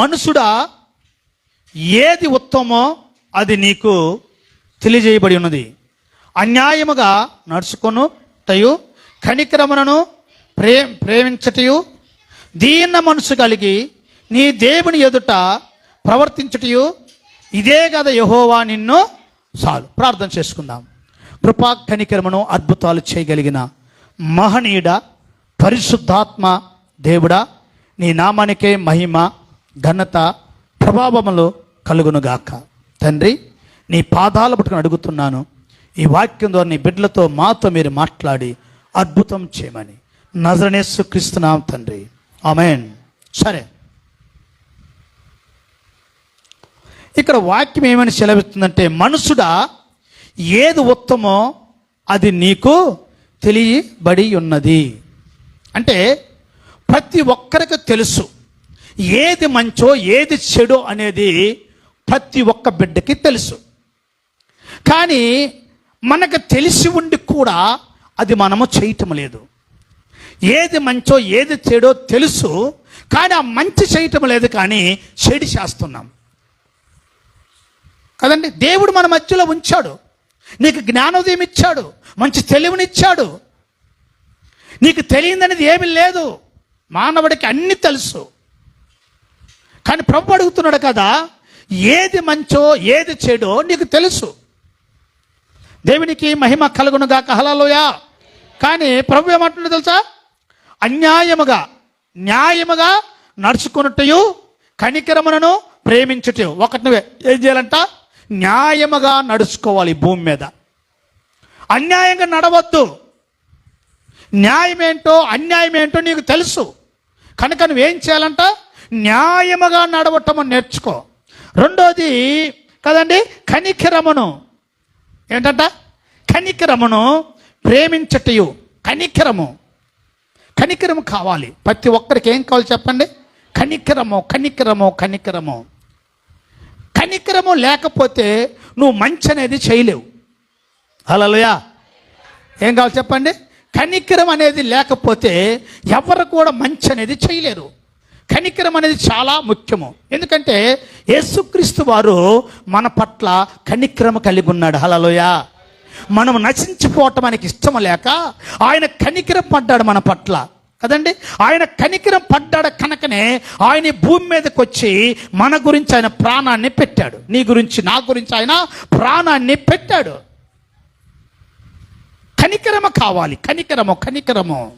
మనుషుడా ఏది ఉత్తమో అది నీకు తెలియజేయబడి ఉన్నది. అన్యాయముగా నడుచుకొను తయు కనికరములను ప్రే ప్రేమించటయు దీన్న మనసు కలిగి నీ దేవుని ఎదుట ప్రవర్తించటయు ఇదే కదా యహోవా నిన్ను చాలు. ప్రార్థన చేసుకుందాం. కృపా కనికరమను అద్భుతాలు చేయగలిగిన మహనీయుడ పరిశుద్ధాత్మ దేవుడా నీ నామానికే మహిమ ఘనత ప్రభావములు కలుగునుగాక. తండ్రి నీ పాదాలు పట్టుకుని అడుగుతున్నాను. ఈ వాక్యం ద్వారా నీ బిడ్డలతో మాతో మీరు మాట్లాడి అద్భుతం చేయమని. నజరనేసు క్రీస్తున్నాం తండ్రి. ఆమెన్. సరే. ఇక్కడ వాక్యం ఏమని సెలవిస్తుందంటే మనుషుడా ఏది ఉత్తమో అది నీకు తెలియబడి ఉన్నది అంటే ప్రతి ఒక్కరికి తెలుసు. ఏది మంచో ఏది చెడో అనేది ప్రతి ఒక్క బిడ్డకి తెలుసు. కానీ మనకు తెలిసి ఉండి కూడా అది మనము చేయటం లేదు. ఏది మంచో ఏది చెడో తెలుసు కానీ ఆ మంచి చేయటం లేదు కానీ చెడు చేస్తున్నాం. కదండి? దేవుడు మన మధ్యలో ఉంచాడు. నీకు జ్ఞానోదయం ఇచ్చాడు. మంచి తెలివినిచ్చాడు. నీకు తెలియదనేది ఏమీ లేదు. మానవుడికి అన్ని తెలుసు. కానీ ప్రభు అడుగుతున్నాడు కదా ఏది మంచో ఏది చెడో నీకు తెలుసు. దేవునికి మహిమ కలుగునుగా కహలలోయా కానీ ప్రభు ఏమంటుండో తెలుసా? అన్యాయముగా న్యాయముగా నడుచుకున్నట్టు కనికరములను ప్రేమించుట ఒకటి నువ్వే ఏం చేయాలంట? న్యాయముగా నడుచుకోవాలి భూమి మీద. అన్యాయంగా నడవద్దు. న్యాయం ఏంటో అన్యాయం ఏంటో నీకు తెలుసు. కనుక నువ్వేం చేయాలంట? న్యాయముగా నడవటము నేర్చుకో. రెండోది కదండి కనికరమును. ఏంటంట? కనికరమును ప్రేమించటయు. కనికరము. కనికరము కావాలి. ప్రతి ఒక్కరికి ఏం కావాలి చెప్పండి? కనికరము కనికరము కనికరము. కనికరము లేకపోతే నువ్వు మంచి అనేది చేయలేవు. అలలుయా ఏం కావాలి చెప్పండి? కనికరం అనేది లేకపోతే ఎవరు కూడా మంచి అనేది చేయలేరు. కనికరం అనేది చాలా ముఖ్యము. ఎందుకంటే యేసుక్రీస్తు వారు మన పట్ల కనికరం కలిగి ఉన్నాడు. హలలోయా మనం నశించిపోవటం ఆయనకి ఇష్టం లేక ఆయన కనికరం పడ్డాడు మన పట్ల. కదండి? ఆయన కనికరం పడ్డాడు కనుకనే ఆయన భూమి మీదకి వచ్చి మన గురించి ఆయన ప్రాణాన్ని పెట్టాడు. నీ గురించి నా గురించి ఆయన ప్రాణాన్ని పెట్టాడు. కనికరమ కావాలి. కనికరము కనికరము.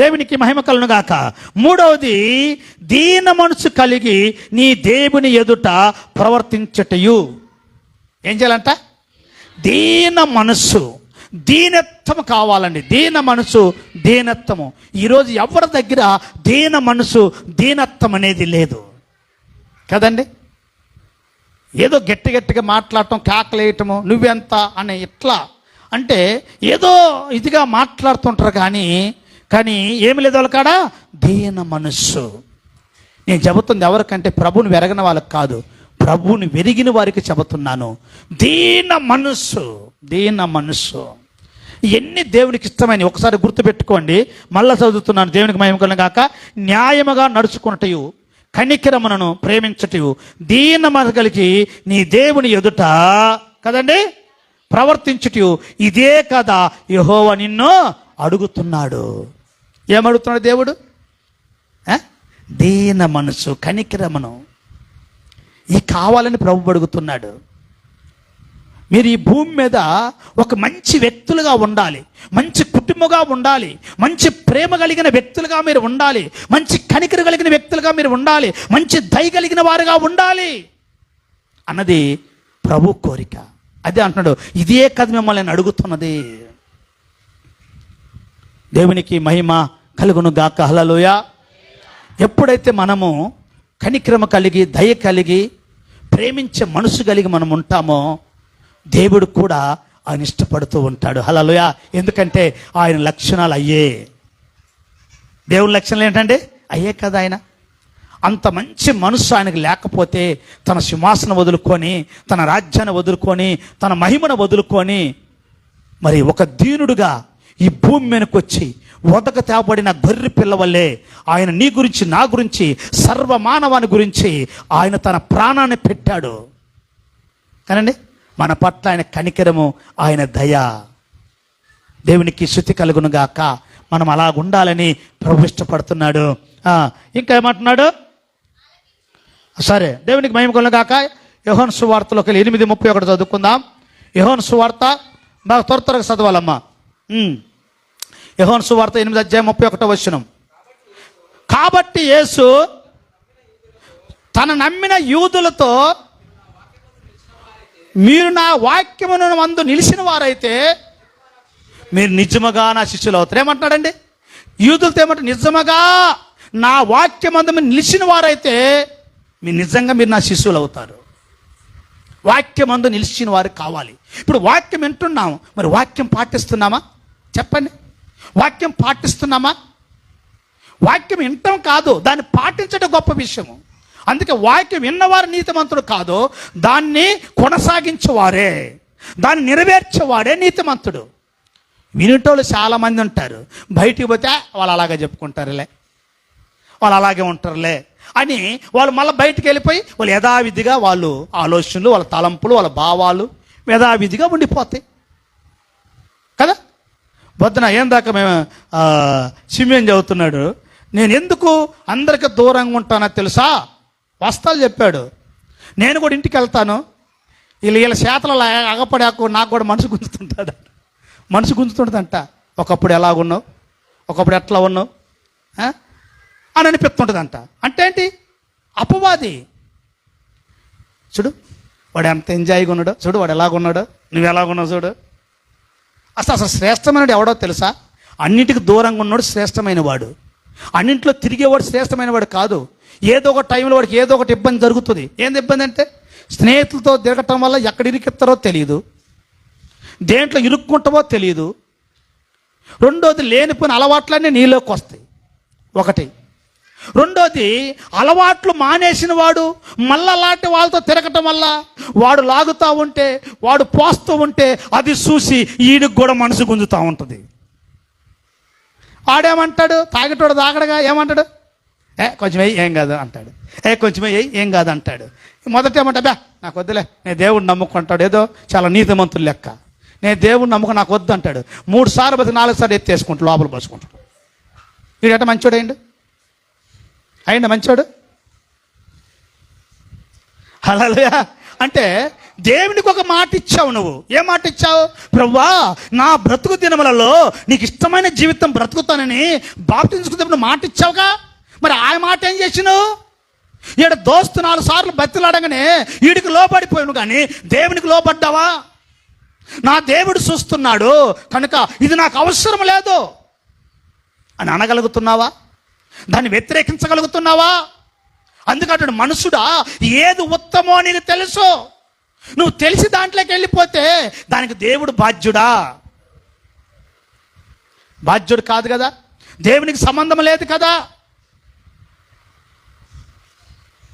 దేవునికి మహిమ కలను గాక. మూడవది దీన మనసు కలిగి నీ దేవుని ఎదుట ప్రవర్తించటయు. ఏం చేయాలంట? దీన మనస్సు దీనత్వం కావాలండి. దీన మనసు దీనత్వము. ఈరోజు ఎవరి దగ్గర దీన మనసు దీనత్వం అనేది లేదు. కదండి? ఏదో గట్టి గట్టిగా మాట్లాడటం కేకలేయటము నువ్వెంత అనే ఇట్లా. అంటే ఏదో ఇదిగా మాట్లాడుతుంటారు కానీ కానీ ఏమి లేదు వాళ్ళ కాడ దీన మనస్సు. నేను చెబుతుంది ఎవరికంటే ప్రభుని వెరగని వాళ్ళకి కాదు ప్రభుని వెరిగిన వారికి చెబుతున్నాను. దీన మనస్సు దీన మనస్సు. ఎన్ని దేవునికి ఇష్టమైన ఒకసారి గుర్తుపెట్టుకోండి. మళ్ళా చదువుతున్నాను దేవునికి మహిమకలను కాక న్యాయముగా నడుచుకున్నటయు కనికరమునను ప్రేమించటయు దీన మనగలిగి నీ దేవుని ఎదుట కదండి? ప్రవర్తించుటయు. ఇదే కదా యహోవ నిన్ను అడుగుతున్నాడు. ఏమడుగుతున్నాడు దేవుడు? దీన మనసు కనికరమను. ఈ కావాలని ప్రభు అడుగుతున్నాడు. మీరు ఈ భూమి మీద ఒక మంచి వ్యక్తులుగా ఉండాలి. మంచి కుటుంబగా ఉండాలి. మంచి ప్రేమ కలిగిన వ్యక్తులుగా మీరు ఉండాలి. మంచి కనికరు కలిగిన వ్యక్తులుగా మీరు ఉండాలి. మంచి దయ కలిగిన వారుగా ఉండాలి. అన్నది ప్రభు కోరిక. అదే అంటున్నాడు ఇదే కథ మిమ్మల్ని అడుగుతున్నది. దేవునికి మహిమ కలుగును గాక హలలోయ ఎప్పుడైతే మనము కనిక్రమ కలిగి దయ కలిగి ప్రేమించే మనసు కలిగి మనం ఉంటామో దేవుడు కూడా ఆయన ఇష్టపడుతూ ఉంటాడు. హలలోయ ఎందుకంటే ఆయన లక్షణాలు అయ్యే. దేవుని లక్షణాలు ఏంటంటే అయ్యే కదా ఆయన. అంత మంచి మనసు ఆయనకు లేకపోతే తన సింహాసనం వదులుకొని తన రాజ్యాన్ని వదులుకొని తన మహిమను వదులుకొని మరి ఒక దీనుడుగా ఈ భూమి మీదకి వచ్చి వదక తేబడిన గొర్రె పిల్లవల్లే ఆయన నీ గురించి నా గురించి సర్వమానవాని గురించి ఆయన తన ప్రాణాన్ని పెట్టాడు. కనండి మన పట్ల ఆయన కనికరము ఆయన దయ. దేవునికి శృతి కలుగును గాక మనం అలా ఉండాలని ప్రభు ఇష్టపడుతున్నాడు. ఇంకా ఏమంటున్నాడు? సరే దేవునికి మహిమ కలుగును గాక యహోన్ సువార్తలోకి వెళ్ళి ఎనిమిది ముప్పై ఒకటి చదువుకుందాం. యహోన్ సువార్త బాగా త్వర త్వరగా చదవాలమ్మా. యహోన్ సువార్త ఎనిమిది అధ్యాయం ముప్పై ఒకటో వచనం. కాబట్టి యేసు తన నమ్మిన యూదులతో మీరు నా వాక్యమును మందు నిలిచిన వారైతే మీరు నిజముగా నా శిష్యులు అవుతారు. ఏమంటున్నాడండి? యూదులతో ఏమంటారు? నిజముగా నా వాక్యమందు మీరు నిలిచిన వారైతే మీరు నిజంగా మీరు నా శిష్యులు అవుతారు. వాక్యమందు నిలిచిన వారు కావాలి. ఇప్పుడు వాక్యం వింటున్నాము. మరి వాక్యం పాటిస్తున్నామా? చెప్పండి. వాక్యం పాటిస్తున్నామా? వాక్యం వినటం కాదు దాన్ని పాటించడం గొప్ప విషయము. అందుకే వాక్యం విన్నవారు నీతిమంతుడు కాదు దాన్ని కొనసాగించేవారే దాన్ని నెరవేర్చేవాడే నీతిమంతుడు. వినేటోళ్ళు చాలామంది ఉంటారు బయటికి పోతే వాళ్ళు అలాగే చెప్పుకుంటారులే వాళ్ళు అలాగే ఉంటారులే అని వాళ్ళు మళ్ళీ బయటికి వెళ్ళిపోయి వాళ్ళు యథావిధిగా వాళ్ళు ఆలోచనలు వాళ్ళ తలంపులు వాళ్ళ భావాలు యథావిధిగా ఉండిపోతాయి. కదా? పొద్దున ఏం దాకా మేము ఆ, చదువుతున్నాడు? నేను ఎందుకు అందరికి దూరంగా ఉంటానో తెలుసా? వస్తాలు చెప్పాడు. నేను కూడా ఇంటికి వెళ్తాను. వీళ్ళు వీళ్ళ చేతలలో అగపడాకు నాకు కూడా మనసు గుంజుతుంటాడు. మనసు గుంజుతుంటుందంట. ఒకప్పుడు ఎలాగున్నావు ఒకప్పుడు ఎట్లా ఉన్నావు? అని అనిపిస్తుంటుందంట. అంటే ఏంటి? అపవాది. చూడు వాడు ఎంత ఎంజాయ్గా ఉన్నాడో చూడు వాడు ఎలాగున్నాడో నువ్వు ఎలాగున్నావు చూడు. అసలు అసలు శ్రేష్టమైనడు ఎవడో తెలుసా? అన్నిటికి దూరంగా ఉన్నాడు శ్రేష్టమైన వాడు అన్నింటిలో తిరిగేవాడు శ్రేష్టమైన వాడు కాదు. ఏదో ఒక టైంలో వాడికి ఏదో ఒకటి ఇబ్బంది జరుగుతుంది. ఏంది ఇబ్బంది అంటే? స్నేహితులతో తిరగటం వల్ల ఎక్కడ ఇరికిస్తారో తెలియదు దేంట్లో ఇరుక్కుంటామో తెలియదు రెండోది లేనిపోయిన అలవాట్లన్నీ నీలోకి వస్తాయి. ఒకటి రెండోది అలవాట్లు మానేసిన వాడు మళ్ళా లాంటి వాళ్ళతో తిరగటం వల్ల వాడు లాగుతూ ఉంటే వాడు పోస్తూ ఉంటే అది చూసి ఈయనకు కూడా మనసు గుంజుతూ ఉంటుంది. వాడేమంటాడు తాగేటోడు తాగడగా? ఏమంటాడు? ఏ కొంచెం వెయ్యి ఏం కాదు అంటాడు. ఏ కొంచెం వెయ్యి ఏం కాదు అంటాడు. మొదట ఏమంటా బ్యా నాకు వద్దులే నేను దేవుడిని నమ్ముకుంటాడు. ఏదో చాలా నీతిమంతులు లెక్క. నేను దేవుడిని నమ్ముకు నాకు వద్దు అంటాడు. మూడు సార్లు బతి నాలుగు సార్లు ఎత్తేసుకుంటాడు లోపల పోసుకుంటాడు వీడట మంచోడు ఆయన మంచోడు? హల్లెలూయా. అంటే దేవునికి ఒక మాట ఇచ్చావు నువ్వు. ఏ మాట ఇచ్చావు? ప్రవ్వా నా బ్రతుకు దినములలో నీకు ఇష్టమైన జీవితం బ్రతుకుతానని బాప్తించుకున్నప్పుడు మాట ఇచ్చావుగా? మరి ఆ మాట ఏం చేసినావు? ఈడ దోస్తు నాలుగు సార్లు బతిలాడగానే వీడికి లోపడిపోయాను కానీ దేవునికి లోపడ్డావా నా దేవుడు చూస్తున్నాడు కనుక ఇది నాకు అవసరం లేదు అని అనగలుగుతున్నావా? దాన్ని వ్యతిరేకించగలుగుతున్నావా? అందుకంటాడు మనుషుడా ఏది ఉత్తమో నీకు తెలుసు. నువ్వు తెలిసి దాంట్లోకి వెళ్ళిపోతే దానికి దేవుడు బాధ్యుడా. బాధ్యుడు కాదు కదా? దేవునికి సంబంధం లేదు కదా?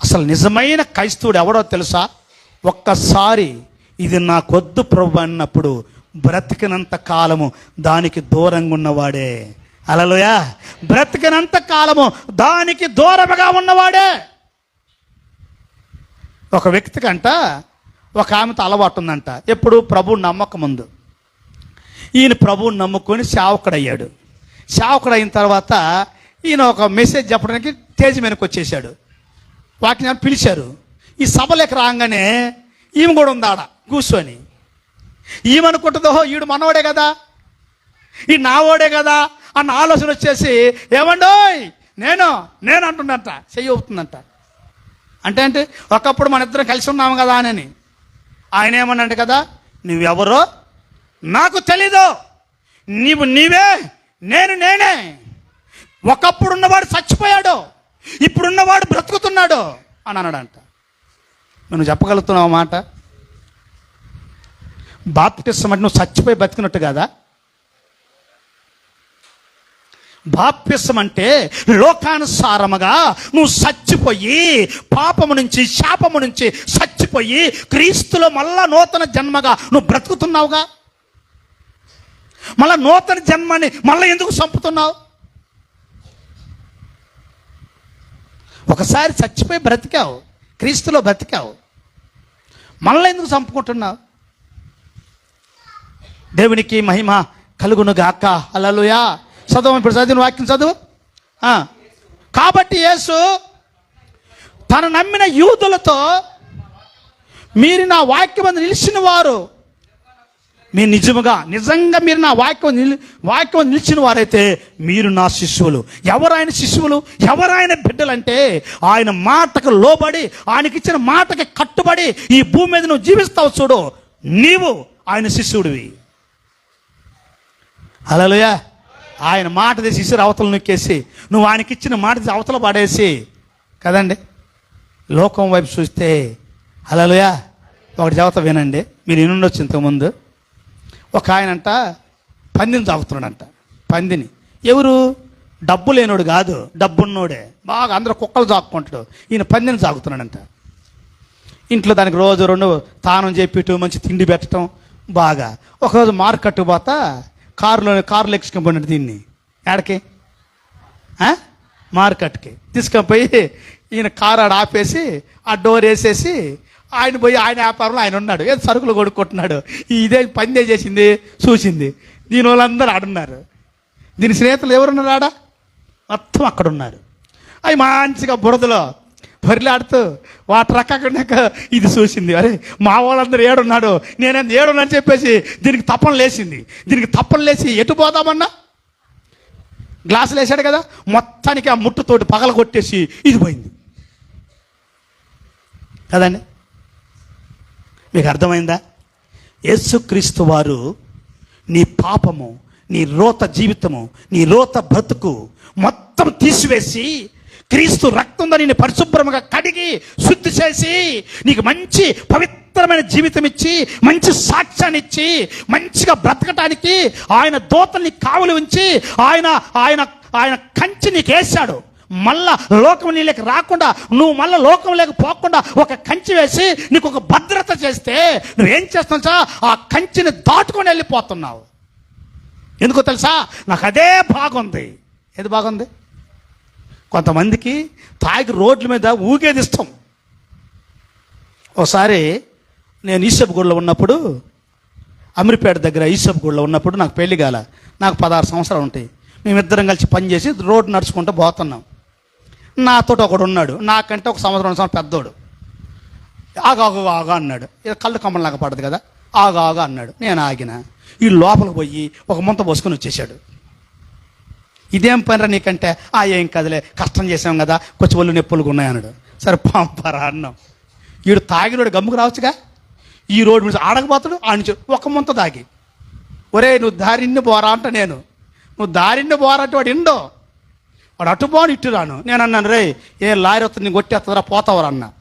అసలు నిజమైన క్రైస్తవుడు ఎవడో తెలుసా? ఒక్కసారి ఇది నాకొద్దు ప్రభు అన్నప్పుడు బ్రతికినంత కాలము దానికి దూరంగా ఉన్నవాడే. అలలోయా. బ్రతికినంత కాలము దానికి దూరముగా ఉన్నవాడే. ఒక వ్యక్తికంట ఒక ఆమెతో అలవాటు ఉందంట ఎప్పుడు ప్రభు నమ్మకం ముందు ఈయన ప్రభువుని నమ్ముకొని సేవకుడయ్యాడు. సేవకుడైన తర్వాత ఈయన ఒక మెసేజ్ చెప్పడానికి తేజ్ మీదకి వచ్చేసాడు వాటిని పిలిచారు. ఈ సభలోకి రాగానే ఈమె కూడా ఉంది ఆడ కూర్చొని ఈమెనుకుంటుందో ఈడు మనవాడే కదా. ఈ నావాడే కదా. అన్న ఆలోచన వచ్చేసి ఏమండోయ్ నేను నేను అంటుందంట చెయ్యి అవుతుందంట అంటే అంటే ఒకప్పుడు మన ఇద్దరం కలిసి ఉన్నాము కదా అని. ఆయన ఏమన్నాడు కదా నువ్వెవరో నాకు తెలీదు. నీవు నీవే నేను నేనే. ఒకప్పుడు ఉన్నవాడు చచ్చిపోయాడు ఇప్పుడున్నవాడు బ్రతుకుతున్నాడు. అని అన్నాడంట. నువ్వు చెప్పగలుగుతున్నావు మాట? బాప్టిసం అంటే నువ్వు చచ్చిపోయి బతికినట్టు కదా? బాప్యసం అంటే లోకానుసారముగా నువ్వు చచ్చిపోయి పాపము నుంచి శాపము నుంచి చచ్చిపోయి క్రీస్తులో మళ్ళా నూతన జన్మగా నువ్వు బ్రతుకుతున్నావుగా? మళ్ళా నూతన జన్మని మళ్ళీ ఎందుకు చంపుతున్నావు? ఒకసారి చచ్చిపోయి బ్రతికావు క్రీస్తులో బ్రతికావు మళ్ళీ ఎందుకు చంపుకుంటున్నావు? దేవునికి మహిమ కలుగును గాక అలలుయా చదువు ఇప్పుడు చదివిన వాక్యం చదువు? కాబట్టి యేసు తను నమ్మిన యూదులతో మీరు నా వాక్యం నిలిచిన వారు మీరు నిజముగా నిజంగా మీరు నా వాక్యం నిలి వాక్యం నిలిచిన వారైతే మీరు నా శిష్యులు. ఎవరాయన శిష్యులు? ఎవరాయన బిడ్డలంటే ఆయన మాటకు లోబడి ఆయనకి ఇచ్చిన మాటకి కట్టుబడి ఈ భూమి మీద నువ్వు జీవిస్తావు చూడు. నీవు ఆయన శిష్యుడివి. అలలుయా ఆయన మాట తీసి ఇసురు అవతల నొక్కేసి నువ్వు ఆయనకి ఇచ్చిన మాట తీసి అవతల పడేసి. కదండి? లోకం వైపు చూస్తే హలోయ ఒకటి చెబుతా వినండి. మీరు వినుండొచ్చు ఇంతకుముందు. ఒక ఆయన అంట పందిని తాగుతున్నాడంట పందిని. ఎవరు? డబ్బు లేనోడు కాదు డబ్బున్నోడే. బాగా అందరూ కుక్కలు చాక్కుంటాడు ఈయన పందిని సాగుతున్నాడంట. ఇంట్లో దానికి రోజు రెండు తానం చెప్పిట్టు మంచి తిండి పెట్టడం బాగా. ఒకరోజు మార్కెట్ పోతా కారులో కారులో ఎక్కించుకొని దీన్ని. ఎక్కడికి మార్కెట్కి. తీసుకుపోయి పోయి ఈయన కారు ఆడ ఆపేసి ఆ డోర్ వేసేసి ఆయన పోయి ఆయన వ్యాపారంలో ఆయన ఉన్నాడు. ఏదో సరుకులు కొడుకుంటున్నాడు ఇదే పందే చేసింది చూసింది. దీని వాళ్ళందరూ ఆడున్నారు దీని స్నేహితులు ఎవరున్నారు ఆడ? మొత్తం అక్కడ ఉన్నారు. అవి మంచిగా బురదలో బరిలాడుతూ వాటర్ అక్కడినాక ఇది చూసింది. అరే మా వాళ్ళందరూ ఏడున్నాడు. నేనేం ఏడున్నాను చెప్పేసి దీనికి తప్పన లేచింది. దీనికి తప్పన లేచి ఎటు పోదామన్నా? గ్లాసులు వేసాడు కదా మొత్తానికి ఆ ముట్టుతోటి పగల కొట్టేసి ఇది పోయింది. కదండి? మీకు అర్థమైందా? యేసుక్రీస్తు వారు నీ పాపము నీ రోత జీవితము నీ రోత బ్రతుకు మొత్తం తీసివేసి క్రీస్తు రక్తంతో నేను పరిశుభ్రంగా కడిగి శుద్ధి చేసి నీకు మంచి పవిత్రమైన జీవితం ఇచ్చి మంచి సాక్ష్యాన్ని ఇచ్చి మంచిగా బ్రతకటానికి ఆయన దోతల్ని కావలి ఉంచి ఆయన ఆయన ఆయన కంచి నీకు వేశాడు. మళ్ళా లోకం నీళ్ళకి రాకుండా నువ్వు మళ్ళా లోకం లేక పోకుండా ఒక కంచి వేసి నీకు ఒక భద్రత చేస్తే నువ్వేం చేస్తున్నావు ఆ కంచిని దాటుకొని వెళ్ళిపోతున్నావు. ఎందుకో తెలుసా? నాకు అదే బాగుంది. ఏది బాగుంది? కొంతమందికి తాగి రోడ్ల మీద ఊగేది ఇష్టం. ఒకసారి నేను ఈసప్ గుడిలో ఉన్నప్పుడు అమీర్పేట దగ్గర ఈసప్ గుడిలో ఉన్నప్పుడు నాకు పెళ్ళి కాల. నాకు పదహారు సంవత్సరాలు ఉంటాయి. మేమిద్దరం కలిసి పని చేసి రోడ్డు నడుచుకుంటూ పోతున్నాం. నాతో ఒకడు ఉన్నాడు. నాకంటే ఒక సంవత్సరం సంవత్సరం పెద్దోడు. ఆగు ఆగా అన్నాడు. ఇది కళ్ళు కమ్మలాగా పడదు కదా. ఆగు ఆగా అన్నాడు. నేను ఆగిన. ఈ లోపలికి పోయి ఒక ముంత పోసుకొని వచ్చేసాడు ఇదేం పనిరా నీకంటే? ఆ ఏం కదలే. కష్టం చేసాం కదా. కొంచెం ఒళ్ళు నొప్పులుగా ఉన్నాయన్నాడు సరే పంపరా అన్నాం. వీడు తాగినోడు గమ్ముకు రావచ్చుగా? ఈ రోడ్డు మీద ఆడకపోతాడు ఆ ఒక ముంత తాగి. ఒరే నువ్వు దారిన్ని పోరా అంట నేను. నువ్వు దారిన్ని పోరా అంటే వాడు ఇండో. వాడు అటు పోను ఇటు రాను. నేను అన్నాను రే ఏ లారీ వస్తుంది నేను కొట్టేస్తుందిరా పోతావరా అన్న.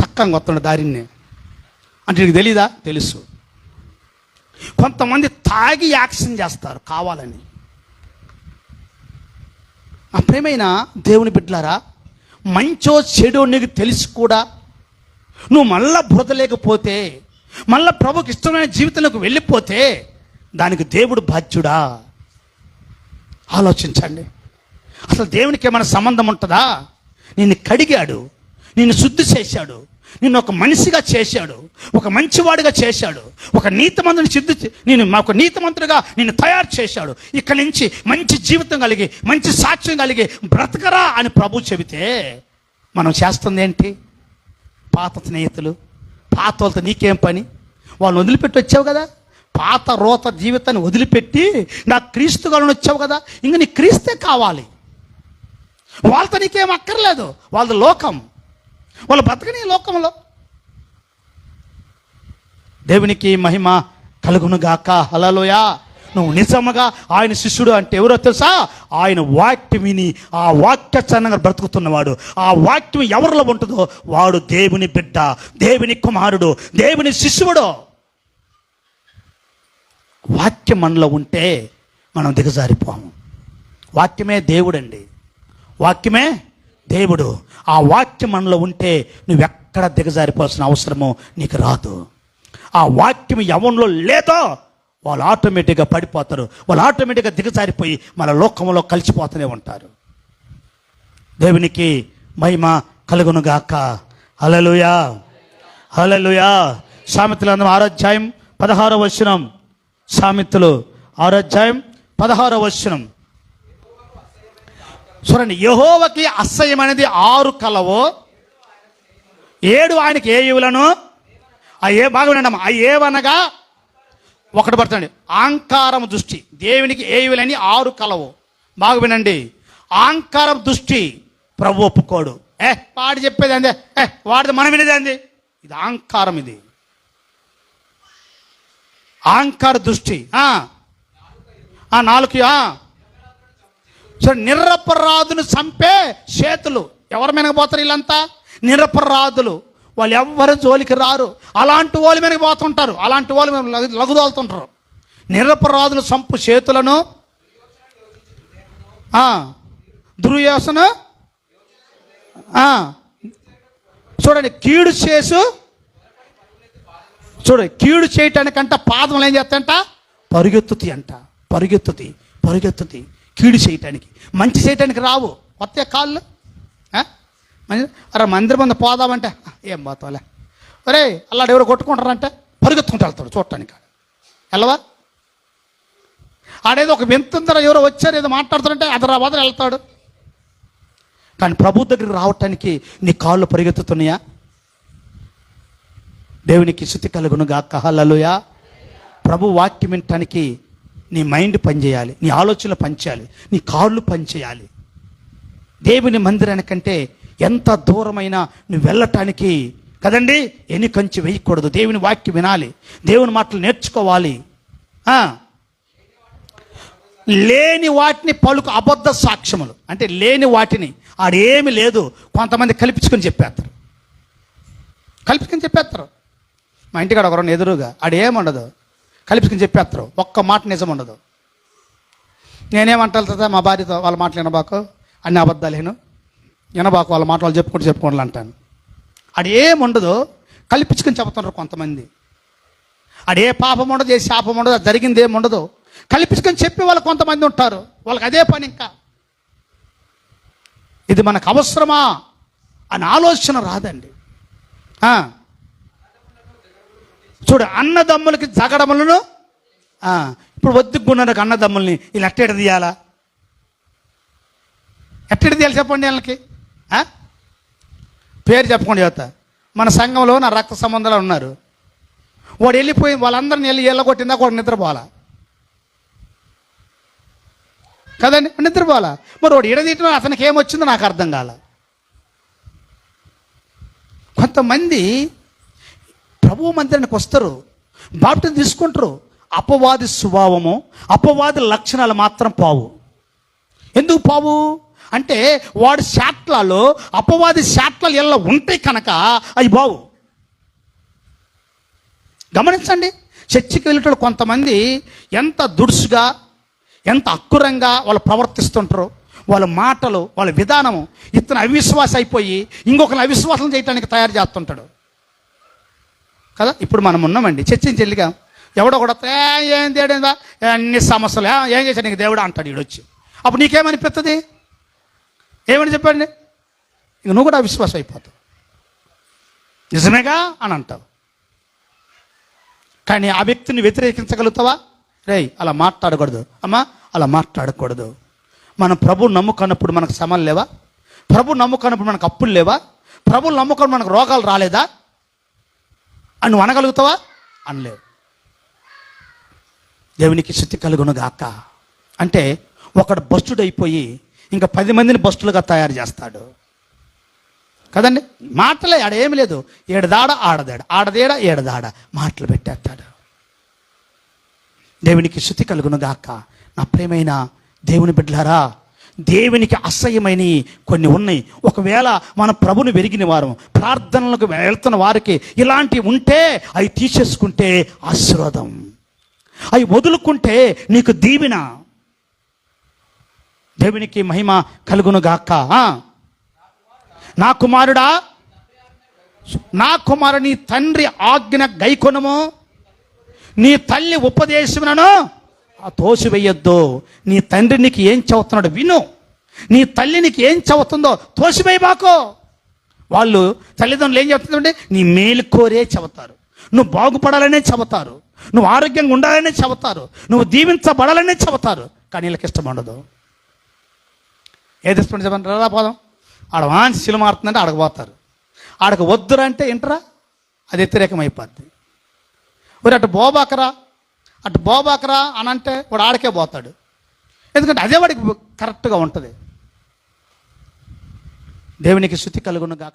చక్కగా వస్తున్నాడు దారిని. అంటే నీకు తెలీదా? తెలుసు. కొంతమంది తాగి యాక్షన్ చేస్తారు కావాలని. ఆ ప్రేమైన దేవుని బిడ్డలారా మంచో చెడో నీకు తెలిసి కూడా నువ్వు మళ్ళా బురదలేకపోతే మళ్ళా ప్రభుకి ఇష్టమైన జీవితంలోకి వెళ్ళిపోతే దానికి దేవుడు బాధ్యుడా? ఆలోచించండి. అసలు దేవునికి ఏమైనా సంబంధం ఉంటుందా? నిన్ను కడిగాడు నిన్ను శుద్ధి చేశాడు నిన్ను ఒక మనిషిగా చేశాడు ఒక మంచివాడిగా చేశాడు ఒక నీతిమంతుని సిద్ధి నేను నేను ఒక నీతిమంతుడిగా నిన్ను తయారు చేశాడు. ఇక్కడి నుంచి మంచి జీవితం కలిగి మంచి సాక్ష్యం కలిగి బ్రతకరా అని ప్రభు చెబితే మనం చేస్తుంది ఏంటి? పాత స్నేహితులు పాత వాళ్ళతో నీకేం పని? వాళ్ళని వదిలిపెట్టి వచ్చావు కదా? పాత రోత జీవితాన్ని వదిలిపెట్టి నాకు క్రీస్తు గారిని వచ్చావు కదా? ఇంక నీ క్రీస్తే కావాలి. వాళ్ళతో నీకేం అక్కర్లేదు. వాళ్ళది లోకం. వాళ్ళు బతకని లోకంలో. దేవునికి మహిమ కలుగును గాక హలలోయా నువ్వు నిజముగా ఆయన శిష్యుడు అంటే ఎవరో తెలుసా? ఆయన వాక్యం విని ఆ వాక్యచనంగా బ్రతుకుతున్నవాడు. ఆ వాక్యం ఎవరిలో ఉంటుందో? వాడు దేవుని బిడ్డ దేవుని కుమారుడు దేవుని శిష్యుడు. వాక్యం మనలో ఉంటే మనం దిగజారిపోము. వాక్యమే దేవుడండి. వాక్యమే దేవుడు ఆ వాక్యం మనలో ఉంటే నువ్వెక్కడ దిగజారిపోవాల్సిన అవసరము నీకు రాదు. ఆ వాక్యం ఎవరిలో లేదో వాళ్ళు ఆటోమేటిక్గా పడిపోతారు. వాళ్ళు ఆటోమేటిక్గా దిగజారిపోయి మన లోకంలో కలిసిపోతూనే ఉంటారు. దేవునికి మహిమ కలుగునుగాక. హలలుయా హలలుయా సామెతలు ఆరోధ్యాయం పదహారో వచనం. సామెతలు ఆరోధ్యాయం పదహారో వచనం. చూడండి యహోవకి అసహ్యం అనేది ఆరు కలవో ఏడు ఆయనకి ఏ యువులను ఆ ఏ బాగా వినండి ఆ ఏవనగా ఒకటి పడుతుంది ఆంకారం దృష్టి. దేవునికి ఏ ఆరు కలవు. బాగా వినండి ఆంకారం దృష్టి ప్రభు ఒప్పుకోడు. ఏ వాడు చెప్పేది అందే ఏ వాడిది మనం వినేది అంది ఇది ఆంకారం ఇది. ఆంకార దృష్టి ఆ నాలుగు ఆ. సో నిరపరాధును చంపే చేతులు. ఎవరి మీదకి పోతారు వీళ్ళంతా? నిరపరాధులు. వాళ్ళు ఎవ్వరు జోలికి రారు. అలాంటి వాళ్ళు మీదకి పోతుంటారు. అలాంటి వాళ్ళు మేము లగుదోలుతుంటారు. నిరపరాధులు చంపు చేతులను. ఆ, దుర్యోసన చూడండి కీడు చేసు. చూడండి కీడు చేయటానికంట పాదములు ఏం చేస్తాయంట? పరిగెత్తుతి అంట పరిగెత్తుతి పరిగెత్తుతి. కీడు చేయటానికి. మంచి చేయటానికి రావు. కొత్త కాళ్ళు? అరే మందిరం ముందు పోదామంటే ఏం పోతావులే. ఒరే అల్లాడు ఎవరు కొట్టుకుంటారంటే పరుగెత్తుకుంటూ వెళ్తాడు చూడటానికి. వెళ్ళవా? ఆడేదో ఒక వింతుందర ఎవరో వచ్చారు ఏదో మాట్లాడుతుంటే అదరా వదర వెళ్తాడు. కానీ ప్రభు దగ్గరికి రావటానికి నీ కాళ్ళు పరిగెత్తుతున్నాయా? దేవునికి శుతి కలుగును గాక హలలుయా ప్రభు వాక్యం వినటానికి నీ మైండ్ పనిచేయాలి నీ ఆలోచనలు పనిచేయాలి నీ కాళ్ళు పనిచేయాలి. దేవుని మందిరానికంటే ఎంత దూరమైనా నువ్వు వెళ్ళటానికి కదండి? ఎన్నికంచి వేయకూడదు. దేవుని వాక్యం వినాలి. దేవుని మాటలు నేర్చుకోవాలి. లేని వాటిని పలుకు అబద్ధ సాక్ష్యములు. అంటే లేని వాటిని ఆడేమి లేదు. కొంతమంది కల్పించుకొని చెప్పేస్తారు. కల్పించుకొని చెప్పేస్తారు. మా ఇంటికాడ ఒకరు ఎదురుగా ఆడేముండదు? కల్పించుకొని చెప్పేస్తారు ఒక్క మాట నిజం ఉండదు నేనేమంటాను కదా మా భార్యతో వాళ్ళ మాటలు వినబాకు అన్ని అబద్ధాలు నేను వినబాకు వాళ్ళ మాటలు చెప్పుకుంటూ చెప్పుకోండి అంటాను. అది ఏముండదు కల్పించుకుని చెబుతుంటారు కొంతమంది. అది ఏ పాపం ఉండదు ఏ శాపం ఉండదు అది జరిగింది ఏముండదు ఉండదు కల్పించుకొని చెప్పి వాళ్ళు కొంతమంది ఉంటారు. వాళ్ళకి అదే పని ఇంకా. ఇది మనకు అవసరమా? అని ఆలోచన రాదండి. ఆ. చూడు అన్నదమ్ములకి జగడములను ఇప్పుడు వద్దుకున్నారు అన్నదమ్ముల్ని వీళ్ళు ఎట్టేట తీయాలా? ఎట్టడి తీయాలి చెప్పండి వీళ్ళకి? పేరు చెప్పకుండా యువత మన సంఘంలో నా రక్త సంబంధాలు ఉన్నారు. వాడు వెళ్ళిపోయి వాళ్ళందరిని వెళ్ళి ఎల్లగొట్టిందా వాడు నిద్రపోవాలా? కదండి నిద్రపోవాలా? మరి వాడు ఎడదీయటం అతనికి ఏమొచ్చిందో నాకు అర్థం కాల. కొంతమంది ప్రభు మందిరానికి వస్తారు బాప్టిజం తీసుకుంటారు. అపవాది స్వభావము అపవాది లక్షణాలు మాత్రం పావు. ఎందుకు పావు? అంటే వాడి శాట్లలో అపవాది శాట్లలో ఎలా ఉంటాయి కనుక అవి బావు. గమనించండి చర్చికి వెళ్ళేటప్పుడు కొంతమంది ఎంత దుడుసుగా ఎంత అక్కురంగా వాళ్ళు ప్రవర్తిస్తుంటారు. వాళ్ళ మాటలు వాళ్ళ విధానము ఇతను అవిశ్వాస అయిపోయి ఇంకొకరిని అవిశ్వాసం చేయడానికి తయారు చేస్తుంటాడు. కదా? ఇప్పుడు మనం ఉన్నామండి. చర్చించెల్లిగా ఎవడో కూడా ఏం దేవుడేందా అన్ని సమస్యలు ఏం చేశాడు? నీకు దేవుడా అంటాడు ఈడొచ్చి. అప్పుడు నీకేమనిపిస్తుంది ఏమని చెప్పండి? ఇంక నువ్వు కూడా అవిశ్వాసం అయిపోతావు. నిజమేగా అని అంటావు. కానీ ఆ వ్యక్తిని వ్యతిరేకించగలుగుతావా? రేయ్ అలా మాట్లాడకూడదు. అమ్మా అలా మాట్లాడకూడదు. మనం ప్రభు నమ్ముకున్నప్పుడు మనకు శ్రమలు లేవా? ప్రభు నమ్ముకున్నప్పుడు మనకు అప్పులు లేవా? ప్రభు నమ్ముకొని మనకు రోగాలు రాలేదా? అని నువ్వు అనగలుగుతావా? అనలేవు దేవునికి శుద్ధి కలుగునుగాక. అంటే ఒకడు బస్టుడైపోయి ఇంకా పది మందిని బస్టులుగా తయారు చేస్తాడు. కదండి? మాటలే ఆడ ఏమి లేదు. ఏడదాడ ఆడదాడ. ఆడదేడ ఏడదాడ. మాటలు పెట్టేస్తాడు. దేవునికి శృతి కలుగునుగాక. నా ప్రేమైన దేవుని బిడ్డలారా దేవునికి అసహ్యమైనవి కొన్ని ఉన్నాయి. ఒకవేళ మన ప్రభుని వెరిగిన వారు ప్రార్థనలకు వెళ్తున్న వారికి ఇలాంటివి ఉంటే అవి తీసేసుకుంటే ఆశీర్వాదం. అవి వదులుకుంటే నీకు దీవెన. దేవునికి మహిమ కలుగును గాక నా కుమారుడా నా కుమారుని తండ్రి ఆజ్ఞ గైకొనము. నీ తల్లి ఉపదేశమునను తోసివేయొద్దు. నీ తండ్రి నీకు ఏం చెబుతున్నాడు విను. నీ తల్లి నీకు ఏం చెబుతుందో తోసివేయబాకో వాళ్ళు తల్లిదండ్రులు ఏం చెబుతుందంటే నీ మేలు కోరే చెబుతారు. నువ్వు బాగుపడాలనే చెబుతారు. నువ్వు ఆరోగ్యంగా ఉండాలనే చెబుతారు. నువ్వు దీవించబడాలనే చెబుతారు. కానీ వీళ్ళకి ఇష్టం ఉండదు. ఏది ఇష్టం చెప్పండి. రా పోదాం. ఆడ వాంచి శిలు మారుతుందంటే ఆడకపోతారు ఆడకు వద్దురా అంటే ఇంటరా? అది వ్యతిరేకం అయిపోద్ది మరి అటు బోబాకరా? అటు బోబాకరా అని అంటే వాడు ఆడకే పోతాడు. ఎందుకంటే అదే వాడికి కరెక్ట్గా ఉంటుంది. దేవునికి శృతి కలుగును గాక.